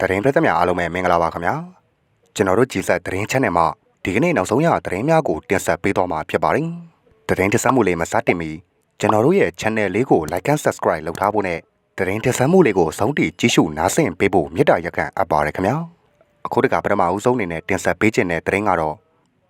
သတင်းပြည်သက်များအားလုံးပဲမင်္ဂလာပါခင်ဗျာကျွန်တော်တို့ကြည်ဆက်သတင်း channel မှာဒီကနေ့နောက်ဆုံးရသတင်းများကိုတင်ဆက်ပေးသွားမှာဖြစ်ပါတယ်သတင်းတင်ဆက်မှုလေးမစတင်မီကျွန်တော်တို့ရဲ့ channel လေးကို like and subscribe လုပ်ထားဖို့နဲ့သတင်းတင်ဆက်မှုလေးကိုစောင့်တည်ကြည့်ရှုနားဆင်ပေးဖို့မေတ္တာရက်ခံအပ်ပါတယ်ခင်ဗျာအခုတကပထမဦးဆုံးအနေနဲ့တင်ဆက်ပေးခြင်းတဲ့သတင်းကတော့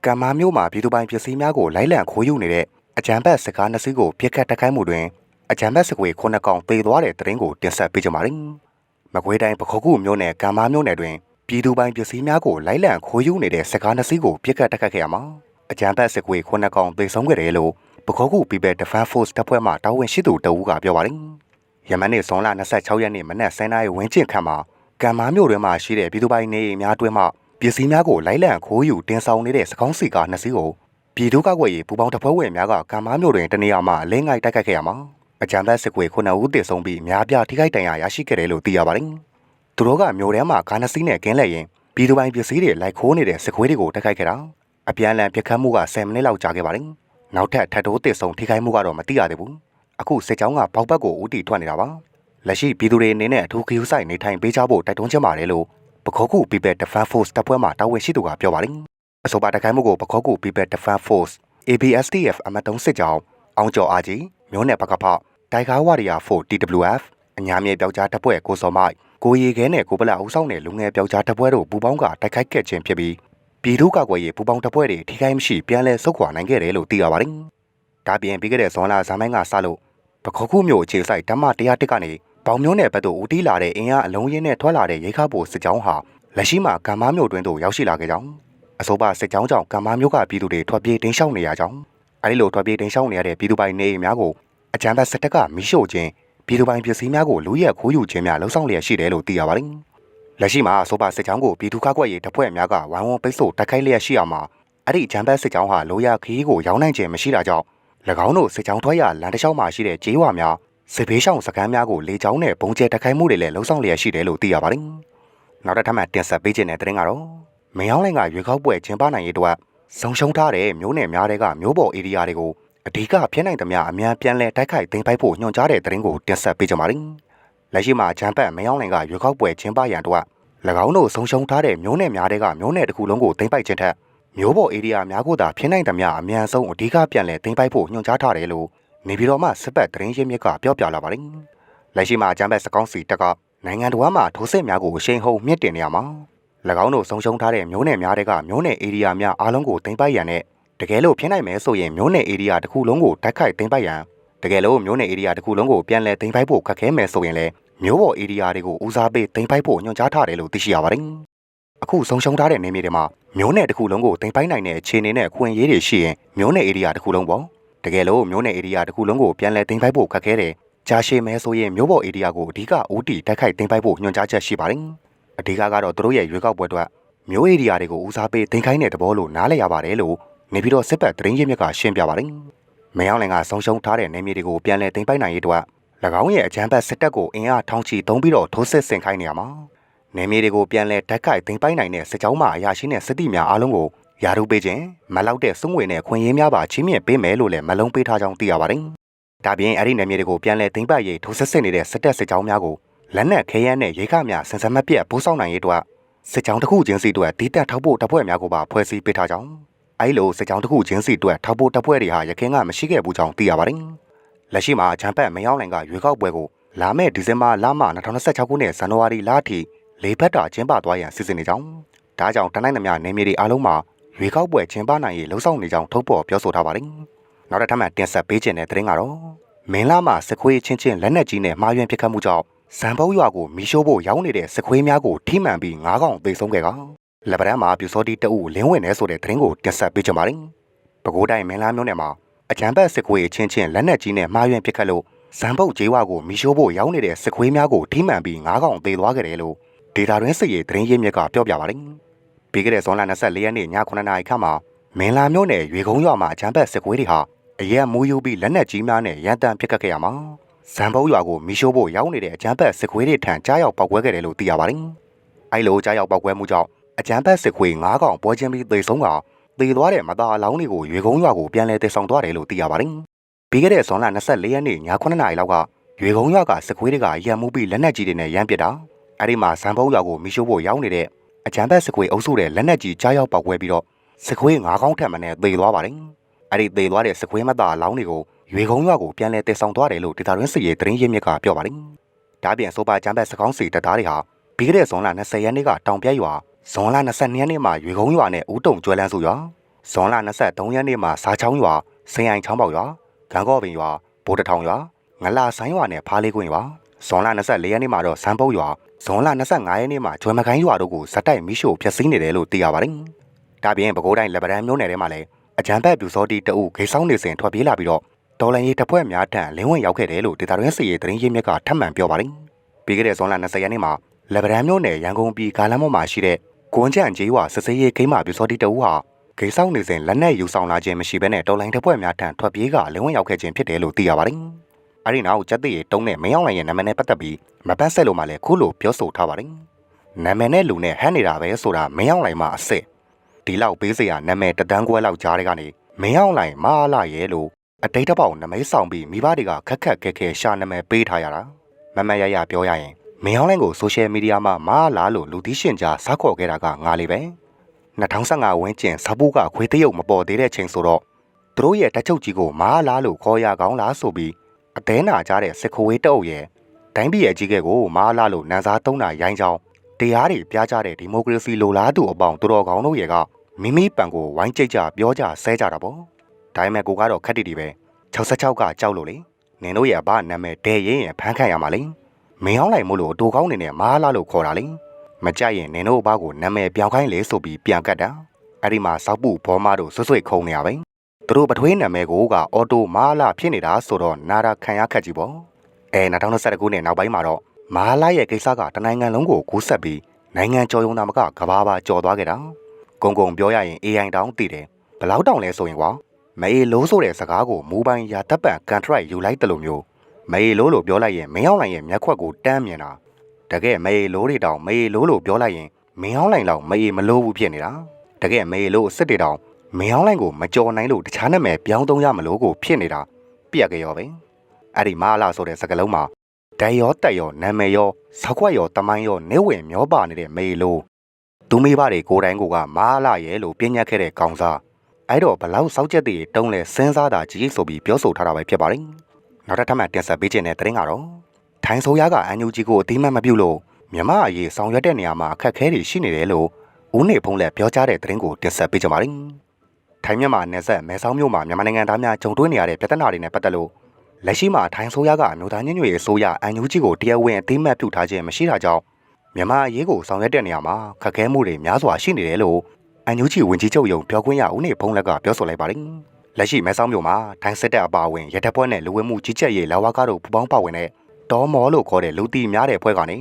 ကံမာမျိုးမှာပြည်သူပိုင်ပစ္စည်းများကိုလိုက်လံခိုးယူနေတဲ့အကြံဖက်စကားနှစ်စီးကိုပြစ်ခတ်တိုက်ခိုက်မှုတွင်အကြံဖက်စကွေခုနှစ်ကောင်ပေသွားတဲ့သတင်းကိုတင်ဆက်ပေးကြပါမယ်။ မကွေးတိုင်းပခုတ်ကူမြို့နယ်ကံမာမြို့နယ်တွင်ပြည်သူပိုင်ပစ္စည်းများကိုလိုက်လံခိုးယူနေတဲ့စကားနှစ်စီးကိုပြစ်ခတ်တိုက်ခတ်ခဲ့ရမှာအကြမ်းဖက်စစ်ကွေခုနှစ်ကောင်သေဆုံးခဲ့တယ်လို့ပခုတ်ကူ People Defense Force တပ်ဖွဲ့မှတာဝန်ရှိသူတဦးကပြောပါတယ်။ယမန်နေ့ဇွန်လ26ရက်နေ့မနက်10:00နာရီဝန်းကျင်ခန့်မှာကံမာမြို့တွင်မှရှိတဲ့ပြည်သူပိုင်နေအိမ်များတွင်မှပစ္စည်းများကိုလိုက်လံခိုးယူတင်ဆောင်နေတဲ့စကောင်းစီကားနှစ်စီးကိုပြည်သူ့ကောက်ွယ်ရေးပူပေါင်းတပ်ဖွဲ့ဝင်များကကံမာမြို့တွင်တနေရာမှာအလင်းငိုက်တိုက်ခတ်ခဲ့ရမှာ အကြမ်းဖက်စစ်ကွေခုနှစ်ဦးသေဆုံးပြီးအများပြားထိခိုက်ဒဏ်ရာရရှိခဲ့တယ်လို့သိရပါတယ်။သူတို့ကမျိုးထဲမှာကားနှစ်စီးနဲ့ကင်းလှည့်ရင်ပြည်သူပိုင်ပစ္စည်းတွေလိုက်ခိုးနေတဲ့စစ်ခွေးတွေကိုတိုက်ခိုက်ခဲ့တာအပြန်အလှန်ပစ်ခတ်မှုက10မိနစ်လောက်ကြာခဲ့ပါတယ်နောက်ထပ်ထပ်တိုးတစ်ဆုံထိခိုက်မှုကတော့မသိရသေးဘူးအခုစစ်ကြောင်းကပေါက်ပတ်ကိုဦးတည်ထွက်နေတာပါလက်ရှိပြည်သူတွေအနေနဲ့အထူးခရူးဆိုင်နေထိုင်ပေးကြဖို့တိုက်တွန်းချင်ပါတယ်လို့ပခောကူ People Defense Force တပ်ဖွဲ့မှတာဝန်ရှိသူကပြောပါတယ်အဆိုပါတိုက်ခိုက်မှုကိုပခောကူ People Defense Force ABSDF အမတ်တုံးစစ်ကြောင်းအောင်ကျော်အားကြီးမျိုးနယ်ပကဖ တိုင်ကားဝရီယာ4 TWF အညာမြေပြောက်ကြားတပ်ဖွဲ့ကိုစော်မိုက်ကိုရီခဲနဲ့ကိုပလအုပ်ဆောင်တဲ့လူငယ်ပြောက်ကြားတပ်ဖွဲ့တို့ပူးပေါင်းကတိုက်ခိုက်ခဲ့ခြင်းဖြစ်ပြီးပြည်သူ့ကာကွယ်ရေးပူးပေါင်းတပ်ဖွဲ့တွေထိခိုက်မရှိပြန်လည်ဆုတ်ခွာနိုင်ခဲ့တယ်လို့သိရပါတယ်။ဒါပြင်ပြီးခဲ့တဲ့ဇွန်လဇာမိုင်းကစလို့ပခုတ်ခုမြို့အခြေစိုက်ဓမ္မတရားတစ်ကနေပေါင်မျိုးနယ်ဘက်သို့ဦးတီးလာတဲ့အင်အားအလုံးရင်းနဲ့ထွက်လာတဲ့ရိခါပိုစစ်ကြောင်းဟာလက်ရှိမှာကံမားမြို့တွင်သို့ရောက်ရှိလာခဲ့ကြောင်းအဆိုပါစစ်ကြောင်းကြောင့်ကံမားမြို့ကပြည်သူတွေထွက်ပြေးတင်းရှောင်နေရကြောင်းအဲဒီလိုထွက်ပြေးတင်းရှောင်နေရတဲ့ပြည်သူပိုင်နေအိမ်များကို အကြမ်းဖက်စစ်တပ်ကမိရှို့ခြင်းပြည်သူပိုင်ပစ္စည်းများကိုလူရဲခိုးယူခြင်းများလှုံ့ဆော်လျက်ရှိတယ်လို့သိရပါတယ်။လက်ရှိမှာဆိုပါစစ်ကြောင်းကိုပြည်သူ့ကာကွယ်ရေးတပ်ဖွဲ့များကဝိုင်းဝန်းပိတ်ဆို့တိုက်ခိုက်လျက်ရှိအောင်မှာအဲ့ဒီဂျမ်ဘတ်စစ်ကြောင်းဟာလိုရခီးကိုရောင်းနိုင်ခြင်းမရှိတာကြောင့်၎င်းတို့စစ်ကြောင်းထွက်ရလမ်းတစ်လျှောက်မှာရှိတဲ့ကျေးရွာများစစ်ဘေးရှောင်စခန်းများကိုလေကြောင်းနဲ့ဘုံကျဲတိုက်ခိုက်မှုတွေလည်းလှုံ့ဆော်လျက်ရှိတယ်လို့သိရပါတယ်။နောက်တစ်ထပ်မှတင်ဆက်ပေးခြင်းတဲ့တဲ့ရင်ကတော့မင်းအောင်လိုင်ကရွေခောက်ပွဲကျင်းပနိုင်ရေးအတွက်ဆုံရှုံထားတဲ့မျိုးနယ်များတွေကမျိုးပေါ်ဧရိယာတွေကို အဓိကဖြစ်နိုင်သမျှအမြန်ပြန်လဲတိုက်ခိုက်သိမ်းပိုက်ဖို့ညွှန်ကြားတဲ့သတင်းကိုတင်ဆက်ပေးကြပါမယ်။လက်ရှိမှာဂျမ်ပတ်မယောင်းလင်ကရွေခောက်ပွဲကျင်းပရန်အတွက်၎င်းတို့ဆုံရှုံထားတဲ့မျိုးနယ်များတွေကမျိုးနယ်တစ်ခုလုံးကိုသိမ်းပိုက်ခြင်းထက်မျိုးပေါ်ဧရိယာများကိုသာဖြစ်နိုင်သမျှအမြန်ဆုံးအဓိကပြန်လဲသိမ်းပိုက်ဖို့ညွှန်ကြားထားတယ်လို့နေပြည်တော်မှစစ်ပတ်သတင်းရင်းမြစ်ကပြောပြလာပါတယ်။လက်ရှိမှာဂျမ်ပတ်စကောင်းစီတက်ကနိုင်ငံတော်မှာထိုးစစ်များကိုအရှိန်ဟုန်မြင့်တင်နေရမှာ၎င်းတို့ဆုံရှုံထားတဲ့မျိုးနယ်များတွေကမျိုးနယ်ဧရိယာများအားလုံးကိုသိမ်းပိုက်ရန်နဲ့ တကယ်လို့ဖြစ်နိုင်မယ်ဆိုရင်မျိုးနယ်ဧရိယာတစ်ခုလုံးကိုတိုက်ခိုက်သိမ်းပိုက်ရန်တကယ်လို့မျိုးနယ်ဧရိယာတစ်ခုလုံးကိုပြန်လည်သိမ်းပိုက်ဖို့ခက်ခဲမယ်ဆိုရင်လည်းမျိုးပေါ်ဧရိယာတွေကိုဦးစားပေးသိမ်းပိုက်ဖို့ညွှန်ကြားထားတယ်လို့သိရှိရပါတယ်။အခုဆုံးရှုံးထားတဲ့နေမြေတွေမှာမျိုးနယ်တစ်ခုလုံးကိုသိမ်းပိုက်နိုင်တဲ့အခြေအနေနဲ့ခွင့်ရေးတွေရှိရင်မျိုးနယ်ဧရိယာတစ်ခုလုံးပေါ့တကယ်လို့မျိုးနယ်ဧရိယာတစ်ခုလုံးကိုပြန်လည်သိမ်းပိုက်ဖို့ခက်ခဲတယ်ကြာရှည်မဲဆိုရင်မျိုးပေါ်ဧရိယာကိုအဓိကဦးတည်တိုက်ခိုက်သိမ်းပိုက်ဖို့ညွှန်ကြားချက်ရှိပါတယ်။အဓိကကတော့သူတို့ရဲ့ရွေးကောက်ပွဲအတွက်မျိုးဧရိယာတွေကိုဦးစားပေးသိမ်းခိုင်းတဲ့သဘောလို့နားလည်ရပါတယ်လို့ နေပြီးတော့စစ်ပတ်သတင်းရင်းမြစ်ကရှင်းပြပါတယ်။မယောင်းလင်ကဆုံးရှုံးထားတဲ့နေမြေတွေကိုပြန်လည်သိမ်းပိုက်နိုင်ရေးအတွက်၎င်းရဲ့အကြမ်းဖက်စစ်တပ်ကိုအင်အားထောင်ချီသုံးပြီးတော့ထိုးစစ်ဆင်ခိုင်းနေရမှာ။နေမြေတွေကိုပြန်လည်ဓာတ်ကိုက်သိမ်းပိုက်နိုင်တဲ့စစ်ကြောင်းမှအရာရှိနဲ့စစ်တီများအားလုံးကိုယာရုပေးခြင်းမလောက်တဲ့စုငွေနဲ့ခွင့်ရင်းများပါချင်းမြင့်ပေးမယ်လို့လည်းမလုံးပေးထားကြောင်းသိရပါတယ်။ဒါပြင်အဲ့ဒီနေမြေတွေကိုပြန်လည်သိမ်းပိုက်ရေးထိုးစစ်ဆင်နေတဲ့စစ်တပ်စစ်ကြောင်းများကိုလက်နက်ခဲယမ်းနဲ့ရိခများဆင်ဆမပြတ်ပိုးဆောင်နိုင်ရေးအတွက်စစ်ကြောင်းတစ်ခုချင်းစီအတွက်တည်တက်ထောက်ဖို့တပ်ဖွဲ့များကိုပါဖွဲ့စည်းပေးထားကြောင်း အဲဒီလိုစစ်ကြောင်းတစ်ခုချင်းစီအတွက်ထောက်ဖို့တပ်ဖွဲ့တွေဟာရခင်ကမရှိခဲ့ဘူးကြောင်းသိရပါတယ်။လက်ရှိမှာဂျမ်ပတ်မယောင်းလိုင်ကရွေးကောက်ပွဲကိုလာမယ့်ဒီဇင်ဘာလမှ2026ခုနှစ်ဇန်နဝါရီလအထိလေးဖက်တာကျင်းပသွားရန်စီစဉ်နေကြောင်းဒါကြောင့်တနိုင်းသမျှနေမြေတွေအားလုံးမှာရွေးကောက်ပွဲကျင်းပနိုင်ရေးလှုံ့ဆော်နေကြောင်းထုတ်ဖော်ပြောဆိုထားပါတယ်။နောက်တစ်ထပ်မှတင်ဆက်ပေးခြင်းတဲ့သတင်းကတော့မင်းလာမှာစခွေးချင်းချင်းလက်နက်ကြီးနဲ့မှားယွင်းပစ်ခတ်မှုကြောင့်ဇံပုတ်ရွာကိုမီးရှို့ဖို့ရောက်နေတဲ့စခွေးများကိုထိမှန်ပြီးငါးကောင်သေဆုံးခဲ့က လက်ပံမှာပြူစောတိတအုပ်လင်းဝင်နေဆိုတဲ့သတင်းကိုတင်ဆက်ပေးကြပါမယ်။ပဲခူးတိုင်းမင်းလားမြို့နယ်မှာအကြမ်းဖက်စစ်ခွေးချင်းချင်းလက်နက်ကြီးနဲ့မှားယွင်းပစ်ခတ်လို့ဇံပုတ်ကျေးဝါကိုမီးရှို့ဖို့ရောက်နေတဲ့စစ်ခွေးများကိုထိမှန်ပြီးငါးကောင်သေသွားခဲ့တယ်လို့ဒေတာရင်းစစ်ရေးသတင်းရင်းမြစ်ကပြောပြပါတယ်။ပြီးခဲ့တဲ့ဇွန်လ24ရက်နေ့ည9:00နာရီခန့်မှာမင်းလာမြို့နယ်ရွေကုန်းရွာမှာအကြမ်းဖက်စစ်ခွေးတွေဟာအရက်မူးယူပြီးလက်နက်ကြီးများနဲ့ရန်တမ်းပစ်ခတ်ခဲ့ရမှာဇံပုတ်ရွာကိုမီးရှို့ဖို့ရောက်နေတဲ့အကြမ်းဖက်စစ်ခွေးတွေထံကြားရောက်ပောက်ကွဲခဲ့တယ်လို့သိရပါတယ်။အဲလိုကြားရောက်ပောက်ကွဲမှုကြောင့် အကြမ်းဖက်စစ်ခွေး၅កောင်ပွဲချင်းပြီးသေဆုံးကသေသွားတဲ့မသားအလောင်းတွေကိုရွေကုန်းရွာကိုပြန်လည်တည်ဆောင်သွားတယ်လို့သိရပါတယ်။ပြီးခဲ့တဲ့ဇွန်လ24ရက်နေ့ည9:00နာရီလောက်ကရွေကုန်းရွာကစစ်ခွေးတွေကရံမှုပြီးလက်နက်ကြီးတွေနဲ့ရမ်းပစ်တာအဲ့ဒီမှာဇန်ဖုံးရွာကိုမိရှိုးဖို့ရောက်နေတဲ့အကြံဘက်စခွေအုပ်စုတဲ့လက်နက်ကြီးကြားရောက်ပေါက်ကွဲပြီးတော့စခွေငါးကောင်းထက်မနဲ့သေသွားပါတယ်။အဲ့ဒီသေသွားတဲ့စခွေမသားလောင်းတွေကိုရွေကုန်းရွာကိုပြန်လဲတည်ဆောင်သွားတယ်လို့ဒေတာရင်းစီရဲ့သတင်းရင်းမြစ်ကပြောပါတယ်။ဒါပြင်ဆိုပါကြံဘက်စကောင်းစီတပ်သားတွေဟာပြီးခဲ့တဲ့ဇွန်လ20ရက်နေ့ကတောင်ပြဲရွာ ဇွန်လ22ရက်နေ့မှာရွေကုန်းရွာနဲ့ဦးတုံကျွဲလန်းစုရွာဇွန်လ23ရက်နေ့မှာစားချောင်းရွာစင်အိုင်ချောင်းပေါက်ရွာဂန်ကော့ပင်ရွာဗိုးတထောင်ရွာငလာဆိုင်ရွာနဲ့ဖားလေးကွင်းရွာဇွန်လ24ရက်နေ့မှာတော့စံပုတ်ရွာဇွန်လ25ရက်နေ့မှာကျွဲမကိုင်းရွာတို့ကိုဇက်တိုက်မိရှို့ဖျက်ဆီးနေတယ်လို့သိရပါတယ်။ဒါပြင်ပဲခူးတိုင်းလက်ပံမြို့နယ်ထဲမှာလည်းအကြမ်းဖက်ပြူစောတီတအုပ်ဂိတ်ဆောင်နေစဉ်ထွက်ပြေးလာပြီးတော့တော်လန်ရေးတပ်ဖွဲ့များထံလင်းဝင်ရောက်ခဲ့တယ်လို့ဒေတာရင်းစီရဲ့သတင်းရင်းမြစ်ကထပ်မံပြောပါတယ်။ပြီးခဲ့တဲ့ဇွန်လ20ရက်နေ့မှာလက်ပံမြို့နယ်ရန်ကုန်ပြည်ကားလမ်းပေါ်မှာရှိတဲ့ ကွန်ကြံကျေးရွာစစ်စေးရေးဂိမ်းမှာပြူစောတီတအုပ်ဟာဂိတ်ဆောင်နေစဉ်လက်နက်ယူဆောင်လာခြင်းမရှိဘဲနဲ့တော်လိုင်းတပ်ဖွဲ့များထံထွက်ပြေးကလင်းဝင်ရောက်ခဲ့ခြင်းဖြစ်တယ်လို့သိရပါတယ်။အဲဒီနောက်ကျက်သေးရီတုံးနဲ့မင်းအောင်လိုင်ရဲ့နာမည်နဲ့ပတ်သက်ပြီးမပန်းဆက်လို့မှလည်းခုလိုပြောဆိုထားပါတယ်။နာမည်နဲ့လူနဲ့ဟန်နေတာပဲဆိုတာမင်းအောင်လိုင်မှာအစ်စ်ဒီလောက်ပေးစရာနာမည်တဒန်းခွဲလောက်ကြားတဲ့ကနေမင်းအောင်လိုင်မာလာရဲလို့အတိတ်တပေါက်နမိတ်ဆောင်ပြီးမိဘတွေကခက်ခက်ခဲခဲရှာနာမည်ပေးထားရတာမမရရပြောရရင် မင်းအောင်လိုင်ကိုဆိုရှယ်မီဒီယာမှာမာလာလို့လူသိရှင်ကြားစားခေါ်ခဲ့တာကငါလေးပဲ2015ဝန်းကျင်ဇပူးကခွေးတရုပ်မပေါ်သေးတဲ့ချိန်ဆိုတော့သူတို့ရဲ့တက်ချုပ်ကြီးကိုမာလာလို့ခေါ်ရကောင်းလားဆိုပြီးအသေးနာကြတဲ့စစ်ခွေးတအုပ်ရဲ့တိုင်းပြည်ရဲ့ကြီးကဲကိုမာလာလို့နန်းစားသုံးတာရိုင်းချောင်းတရားတွေပြကြတဲ့ဒီမိုကရေစီလိုလားသူအပေါင်းသူတော်ကောင်းတို့ရဲ့ကမိမိပံကိုဝိုင်းကြိတ်ကြပြောကြဆဲကြတာပေါ့ဒါပေမဲ့ကိုကတော့ခက်တီတီပဲ66ကကြောက်လို့လေနင်တို့ရဲ့အဘနာမည်ဒဲရင်ရင်ဖမ်းခံရမှာလေ မင်းအောင်လိုက်မို့လို့အတူကောင်းနေနဲ့မာလာလို့ခေါ်တာလေမကြရင်နင်တို့အဘကိုနာမည်ပြောင်းခိုင်းလေဆိုပြီးပြန်ကတ်တာအဲ့ဒီမှာစောက်ပူဘောမတို့ဆွဆွခုံနေရပဲသူတို့ပထွေးနာမည်ကိုကအော်တိုမာလာဖြစ်နေတာဆိုတော့နာတာခံရခက်ကြီးပေါ့အဲ2021ခုနှစ်နောက်ပိုင်းမှာတော့မာလာရဲ့ကိစ္စကတနိုင်ငံလုံးကိုကူးဆက်ပြီးနိုင်ငံကျော်ယုံတာမကကဘာပါကြော်သွားခဲ့တာဂုံဂုံပြောရရင် AI တောင်းတည်တယ်ဘလောက်တောင်လဲဆိုရင်ကွာမအေးလို့ဆိုတဲ့စကားကိုမူပိုင်ရာတပ်ပံကန်ထရိုက်ယူလိုက်တယ်လို့မျိုး မအေးလို့လို့ပြောလိုက်ရင်မင်းအောင်လိုင်ရဲ့မျက်ခွက်ကိုတန်းမြင်တာတကယ်မအေးလို့တွေတောင်မအေးလို့လို့ပြောလိုက်ရင်မင်းအောင်လိုင်လောက်မအေးမလို့ဘူးဖြစ်နေတာတကယ်မအေးလို့စစ်တွေတောင်မင်းအောင်လိုင်ကိုမကြော်နိုင်လို့တခြားနာမည်ပြောင်းသုံးရမလို့ကိုဖြစ်နေတာပြက်ကြရောပဲအဲ့ဒီမာလာဆိုတဲ့စကားလုံးမှာဓာတ်ရောတက်ရောနာမည်ရောဇောက်ခွက်ရောတမိုင်းရောနေဝင်မျောပါနေတဲ့မေလို့သူမိဘတွေကိုယ်တိုင်ကမာလာရဲ့လို့ပြညတ်ခဲ့တဲ့ကောင်စားအဲ့တော့ဘလောက်စောက်ချက်တွေတုံးလဲစဉ်းစားတာကြီးဆိုပြီးပြောဆိုထားတာပဲဖြစ်ပါတယ် နောက်တစ်ထပ်မှတင်ဆက်ပေးခြင်းတဲ့သတင်းကတော့ထိုင်းဆိုးရကအန်ယူဂျီကိုအတိမတ်မပြုတ်လို့မြမအရေးဆောင်ရွက်တဲ့နေရာမှာအခက်အခဲတွေရှိနေတယ်လို့ဦးနေဖုံးလက်ပြောကြားတဲ့သတင်းကိုတင်ဆက်ပေးကြပါမယ်ထိုင်းမြန်မာနယ်စပ်မဲဆောင်းမြို့မှာမြန်မာနိုင်ငံသားများဂျုံတွင်းနေရတဲ့ပြဿနာတွေနဲ့ပတ်သက်လို့လက်ရှိမှာထိုင်းဆိုးရကအမျိုးသားညညွေအစိုးရအန်ယူဂျီကိုတရားဝင်အသိမှတ်ပြုထားခြင်းမရှိတာကြောင့်မြန်မာအရေးကိုဆောင်ရွက်တဲ့နေရာမှာခက်ခဲမှုတွေများစွာရှိနေတယ်လို့အန်ယူဂျီဝင်ကြီးချုပ်ယုံပြောခွင့်ရဦးနေဖုံးလက်ကပြောဆိုလိုက်ပါတယ်။ လက်ရှိမဲဆောင်းမြို့မှာထိုင်းစစ်တပ်အပါအဝင်ရတပ်ဖွဲ့နဲ့လူဝင်မှုကြီးကြပ်ရေးလာဝါကားတို့ပူးပေါင်းပါဝင်တဲ့တောမောလို့ခေါ်တဲ့လူတီများတဲ့ဖွဲ့ကနေ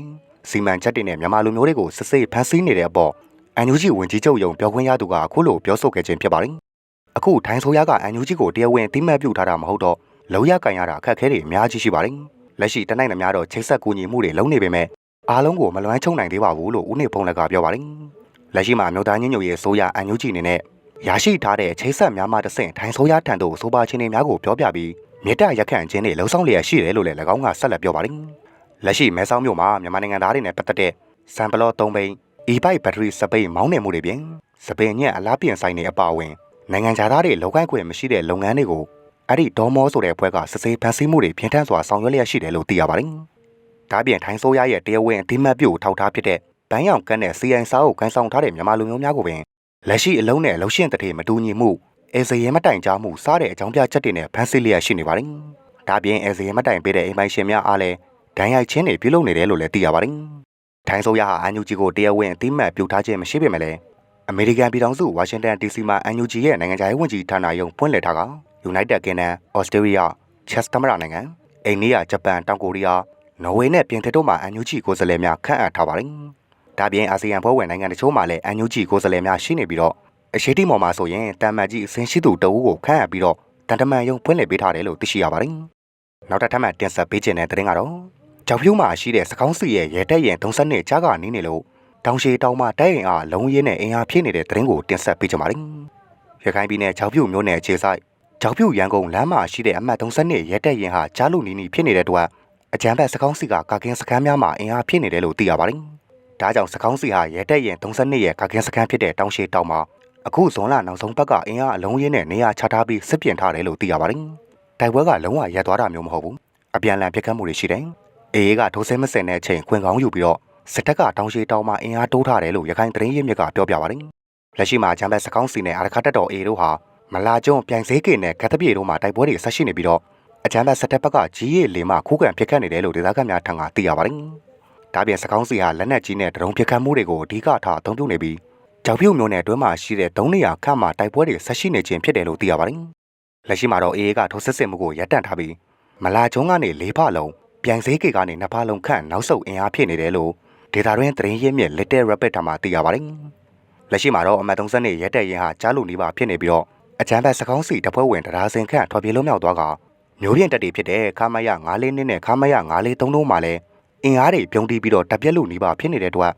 စီမံချက်တွေနဲ့မြန်မာလူမျိုးတွေကိုစစ်ဆေးဖမ်းဆီးနေတဲ့အပေါ်အန်ယူဂျီဝင်ကြီးချုပ်ယုံပြောခွင့်ရသူကအခုလိုပြောဆိုခဲ့ခြင်းဖြစ်ပါတယ်။အခုထိုင်းဆိုရကအန်ယူဂျီကိုတရားဝင်တိမှတ်ပြုထားတာမဟုတ်တော့လောက်ရကန်ရတာအခက်အခဲတွေအများကြီးရှိပါတယ်။လက်ရှိတနိုင်သများတော့ချိတ်ဆက်ကူညီမှုတွေလုပ်နေပေမဲ့အားလုံးကိုမလွမ်းချုံနိုင်သေးပါဘူးလို့ဦးနေဖုံးလက်ကပြောပါတယ်။လက်ရှိမှာမြို့သားညညွေရဲ့ဆိုရအန်ယူဂျီအနေနဲ့ ရရှိထားတဲ့ချိတ်ဆက်များမှတဆင့်ထိုင်းဆိုရထံသို့ဆိုပါချင်းတွေများကိုပြောပြပြီးမြေတရက်ခန့်ခြင်းတွေလှုံ့ဆော်လျက်ရှိတယ်လို့လည်း၎င်းကဆက်လက်ပြောပါတယ်။လက်ရှိမဲဆောင်းမြို့မှာမြန်မာနိုင်ငံသားတွေနဲ့ပတ်သက်တဲ့စံပလော့၃ဘိန်း e-bike ဘက်ထရီစပိတ်မောင်းနေမှုတွေပြင်စပိန်ညက်အလားပြင်ဆိုင်တွေအပါအဝင်နိုင်ငံခြားသားတွေလောက်ကိုက်ခွင့်မရှိတဲ့လုပ်ငန်းတွေကိုအဲ့ဒီဒေါ်မောဆိုတဲ့ဘွဲကစစ်ဆေးဖန်ဆီးမှုတွေပြင်းထန်စွာဆောင်ရွက်လျက်ရှိတယ်လို့သိရပါတယ်။ဒါပြင်ထိုင်းဆိုးရရဲ့တရားဝင်အသိမှတ်ပြုထောက်ထားဖြစ်တဲ့ဘန်းရောင်ကန်းနဲ့ CI စာအုပ်ကန်ဆောင်ထားတဲ့မြန်မာလူမျိုးများကိုပင် လက်ရှိအလုံးနဲ့လှုပ်ရှင်တထေမတူညီမှုအဲဇရဲမတိုင်ကြမှုစားတဲ့အကြောင်းပြချက်တွေနဲ့ဖန်ဆီးလျက်ရှိနေပါတယ်။ဒါပြင်အဲဇရဲမတိုင်ပေးတဲ့အိမ်ပိုင်ရှင်များအားလည်းဒဏ်ရိုက်ချင်းတွေပြုလုပ်နေတယ်လို့လည်းသိရပါတယ်။ထိုင်းဆိုးရဟာအန်ယူဂျီကိုတရားဝင်အသိမှတ်ပြုထားခြင်းမရှိပေမဲ့လည်းအမေရိကန်ပြည်ထောင်စုဝါရှင်တန် DC မှာအန်ယူဂျီရဲ့နိုင်ငံခြားရေးဝန်ကြီးဌာနယုံဖွင့်လှစ်ထားက United Kingdom, Australia, Czech သမ္မတနိုင်ငံ၊အိန္ဒိယ၊ဂျပန်၊တောင်ကိုရီးယား၊နော်ဝေနဲ့ပြင်သစ်တို့မှအန်ယူဂျီကိုယ်စားလှယ်များခန့်အပ်ထားပါတယ်။ ဒါပြင်အာဆီယံဖွဲ့ဝင်နိုင်ငံတချို့မှလည်းအန်ယူဂျီကိုယ်စားလှယ်များရှိနေပြီးတော့အရှိတိမော်မှာဆိုရင်တမ်မတ်ကြီးအစင်းရှိသူတအူးကိုခန့်အပ်ပြီးတော့တန်တမန်ယုံဖွင့်လှစ်ပေးထားတယ်လို့သိရှိရပါတယ်။နောက်တစ်ထပ်မှတင်ဆက်ပေးခြင်းတဲ့သတင်းကတော့ကြောက်ဖြူမှာရှိတဲ့စကောင်းစီရဲ့ရဲတက်ရင်30နှစ်ကြားကနေနေလို့တောင်ရှည်တောင်မှတိုက်ရင်အားလုံးရင်းနဲ့အင်အားဖြည့်နေတဲ့သတင်းကိုတင်ဆက်ပေးကြပါမယ်။ရခိုင်ပြည်နယ်ကြောက်ဖြူမြို့နယ်အခြေဆိုင်ကြောက်ဖြူရန်ကုန်လမ်းမှာရှိတဲ့အမှတ်32ရဲတက်ရင်ဟာကြားလူနီနီဖြစ်နေတဲ့အတွက်အကြမ်းဖက်စကောင်းစီကကာကင်းစခန်းများမှာအင်အားဖြစ်နေတယ်လို့သိရပါတယ်။ ဒါကြောင့်စကောင်းစီဟာရဲတပ်ရင်32ရဲ့ကာကင်းစခန်းဖြစ်တဲ့တောင်ရှိတောင်မှာအခုဇွန်လနောက်ဆုံးပတ်ကအင်အားအလုံးရင်းနဲ့နေရာချထားပြီးစစ်ပြင်ထားတယ်လို့သိရပါတယ်။တိုက်ပွဲကလုံးဝရပ်သွားတာမျိုးမဟုတ်ဘူး။အပြန်အလှန်ပြစ်ခတ်မှုတွေရှိတယ်။အေးကဒိုးဆဲမစင်တဲ့အချိန်ခွင်ကောင်းယူပြီးတော့စစ်တပ်ကတောင်ရှိတောင်မှာအင်အားတိုးထားတယ်လို့ရခိုင်သတင်းရင်းမြစ်ကပြောပြပါတယ်။လက်ရှိမှာဂျမ်ဘက်စကောင်းစီနဲ့အာရခတ်တက်တော်အေတို့ဟာမလာကျွန်းပြိုင်စေးကေနဲ့ကတ်တပြေတို့မှာတိုက်ပွဲတွေဆက်ရှိနေပြီးတော့အကြမ်းဖက်စစ်တပ်ဘက်ကကြီးရည်လေးမှခုခံပစ်ခတ်နေတယ်လို့ဒေသခံများထံကသိရပါတယ်။ ဒါပြင်စကောင်းစီဟာလက်နက်ကြီးနဲ့ဒရုန်းပစ်ခတ်မှုတွေကိုအဓိကထားအသုံးပြုနေပြီးကြောက်ပြုတ်မျိုးနဲ့အတွင်းမှာရှိတဲ့၃နေရာခန့်မှာတိုက်ပွဲတွေဆက်ရှိနေခြင်းဖြစ်တယ်လို့သိရပါတယ်။လက်ရှိမှာတော့အေးကထိုးစစ်ဆင်မှုကိုရပ်တန့်ထားပြီးမလာကျွန်းကနေ၄ဖလုံးပြိုင်စေးကေကနေနှစ်ဖလုံးခန့်နောက်ဆုတ်အင်အားဖြစ်နေတယ်လို့ဒေတာတွင်သတင်းရင်းမြစ် Little Rapid ထံမှသိရပါတယ်။လက်ရှိမှာတော့အမတ်30နှစ်ရက်တဲ့ရင်ဟာကြားလူနေပါဖြစ်နေပြီးတော့အချမ်းဘက်စကောင်းစီတပ်ဖွဲ့ဝင်တရားစင်ခန့်ထွက်ပြေးလွတ်မြောက်သွားကမျိုးပြင်တက်တွေဖြစ်တဲ့ခမရ94နှစ်နဲ့ခမရ94သုံးတို့မှလည်း အင်အားတွေပြုံးတီးပြီးတော့တပ်ပြက်လူနေပါဖြစ်နေတဲ့အတွက်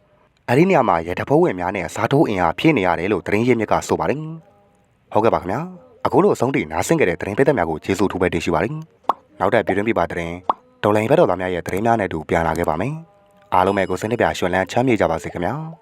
အဲ့ဒီနေရာမှာရတပ်ဖွဲ့ဝင်များနဲ့စားထိုးအင်အားဖြစ်နေရတယ်လို့သတင်းရင်းမြစ်ကဆိုပါတယ်။ဟုတ်ကဲ့ပါခင်ဗျာ။အခုလိုအဆုံးထိနားဆင်ကြတဲ့သတင်းပေးသက်များကိုကျေးဇူးထူးပဲတင်ရှိပါတယ်။နောက်ထပ်ပြည်တွင်းပြပါသတင်းဒေါ်လာဘက်တော်သားများရဲ့သတင်းများနဲ့အတူပြန်လာခဲ့ပါမယ်။အားလုံးပဲကိုစိတ်နှပြရွှင်လန်းချမ်းမြေ့ကြပါစေခင်ဗျာ။